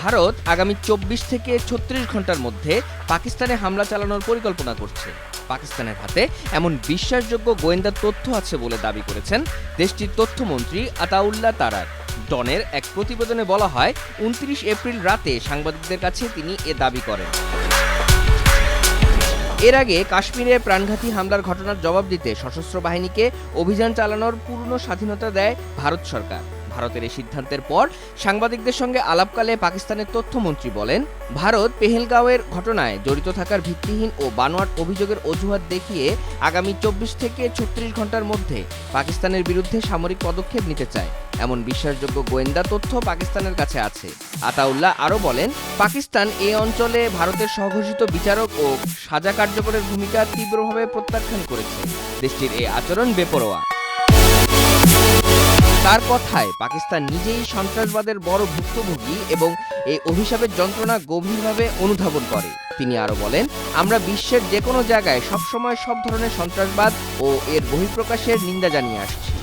ভারত আগামী চব্বিশ থেকে ছত্রিশ ঘণ্টার মধ্যে পাকিস্তানে হামলা চালানোর পরিকল্পনা করছে। পাকিস্তানের হাতে এমন বিশ্বাসযোগ্য গোয়েন্দা তথ্য আছে বলে দাবি করেছেন দেশটির তথ্যমন্ত্রী আতাউল্লাহ তারার। ডনের এক প্রতিবেদনে বলা হয়, উনত্রিশ এপ্রিল রাতে সাংবাদিকদের কাছে তিনি এ দাবি করেন। এর আগে কাশ্মীরে প্রাণঘাতী হামলার ঘটনার জবাব দিতে সশস্ত্র বাহিনীকে অভিযান চালানোর পূর্ণ স্বাধীনতা দেয় ভারত সরকার। ভারতের এই সিদ্ধান্তের পর সাংবাদিকদের সঙ্গে আলাপকালে পাকিস্তানের তথ্যমন্ত্রী বলেন, ভারত পেহেলগাঁওয়ের ঘটনায় জড়িত থাকার ভিত্তিহীন ও বানোয়াট অভিযোগের অজুহাত দেখিয়ে আগামী চব্বিশ থেকে ছত্রিশ ঘণ্টার মধ্যে পাকিস্তানের বিরুদ্ধে সামরিক পদক্ষেপ নিতে চায়। এমন বিশ্বাসযোগ্য গোয়েন্দা তথ্য পাকিস্তানের কাছে আছে। আতাউল্লাহ আরও বলেন, পাকিস্তান এই অঞ্চলে ভারতের সহঘোষিত বিচারক ও সাজা কার্যকরের ভূমিকা তীব্রভাবে প্রত্যাখ্যান করেছে। দেশটির এই আচরণ বেপরোয়া। তার কথায় পাকিস্তান নিজেই সন্ত্রাসবাদের বড় ভুক্তভোগী এবং এই অভিশাপের যন্ত্রণা গভীরভাবে অনুধাবন করে। তিনি আরও বলেন, আমরা বিশ্বের যে কোনো জায়গায় সবসময় সব ধরনের সন্ত্রাসবাদ ও এর বহিঃপ্রকাশের নিন্দা জানিয়ে আসছি।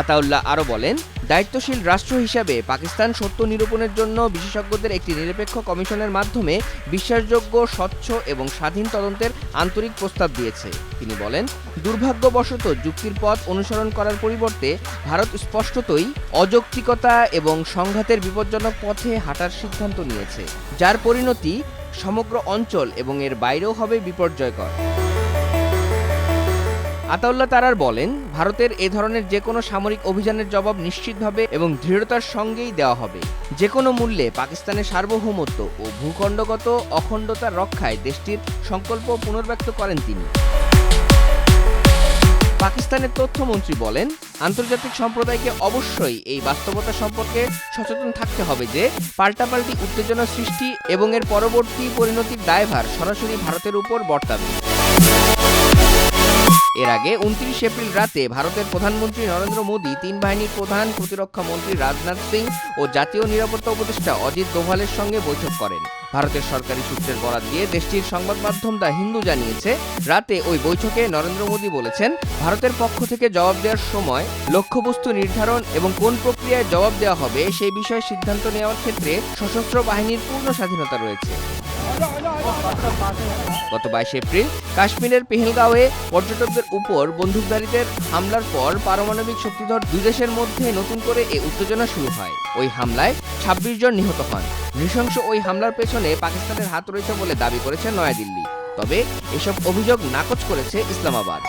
আতাউল্লাহ আরও বলেন, দায়িত্বশীল রাষ্ট্র হিসাবে পাকিস্তান সত্য নিরূপণের জন্য বিশেষজ্ঞদের একটি নিরপেক্ষ কমিশনের মাধ্যমে বিশ্বাসযোগ্য, স্বচ্ছ এবং স্বাধীন তদন্তের আন্তরিক প্রস্তাব দিয়েছে। তিনি বলেন, দুর্ভাগ্যবশত যুক্তির পথ অনুসরণ করার পরিবর্তে ভারত স্পষ্টতই অযৌক্তিকতা এবং সংঘাতের বিপজ্জনক পথে হাঁটার সিদ্ধান্ত নিয়েছে, যার পরিণতি সমগ্র অঞ্চল এবং এর বাইরেও হবে বিপর্যয়কর। আতাউল্লাহ তারার বলেন, ভারতের এ ধরনের যে কোনো সামরিক অভিযানের জবাব নিশ্চিতভাবে এবং দৃঢ়তার সঙ্গেই দেওয়া হবে। যে কোনো মূল্যে পাকিস্তানের সার্বভৌমত্ব ও ভূখণ্ডগত অখণ্ডতা রক্ষায় দেশটির সংকল্প পুনর্ব্যক্ত করেন তিনি। পাকিস্তানের তথ্যমন্ত্রী বলেন, আন্তর্জাতিক সম্প্রদায়কে অবশ্যই এই বাস্তবতা সম্পর্কে সচেতন থাকতে হবে যে, পাল্টাপাল্টি উত্তেজনা সৃষ্টি এবং এর পরবর্তী পরিণতির দায়ভার সরাসরি ভারতের উপর বর্তাবে। এর আগে উনত্রিশ এপ্রিল রাতে ভারতের প্রধানমন্ত্রী নরেন্দ্র মোদী তিন বাহিনীর প্রধান প্রতিরক্ষা মন্ত্রী রাজনাথ সিং ও জাতীয় নিরাপত্তা উপদেষ্টা অজিত দোভালের সঙ্গে বৈঠক করেন। ভারতের সরকারি সূত্রের বরাত দিয়ে দেশটির সংবাদ মাধ্যম দ্য হিন্দু জানিয়েছে, রাতে ওই বৈঠকে নরেন্দ্র মোদী বলেছেন, ভারতের পক্ষ থেকে জবাব দেওয়ার সময় লক্ষ্যবস্তু নির্ধারণ এবং কোন প্রক্রিয়ায় জবাব দেওয়া হবে সেই বিষয়ে সিদ্ধান্ত নেওয়ার ক্ষেত্রে সশস্ত্র বাহিনীর পূর্ণ স্বাধীনতা রয়েছে। গত বাইশে এপ্রিল কাশ্মীরের পেহেলগাঁওয়ে পর্যটকদের উপর বন্দুকধারীদের হামলার পর পারমাণবিক শক্তিধর দুই দেশের মধ্যে নতুন করে এ উত্তেজনা শুরু হয়। ওই হামলায় ছাব্বিশ জন নিহত হন। নৃশংস ওই হামলার পেছনে পাকিস্তানের হাত রয়েছে বলে দাবি করেছে নয়াদিল্লি। তবে এসব অভিযোগ নাকচ করেছে ইসলামাবাদ।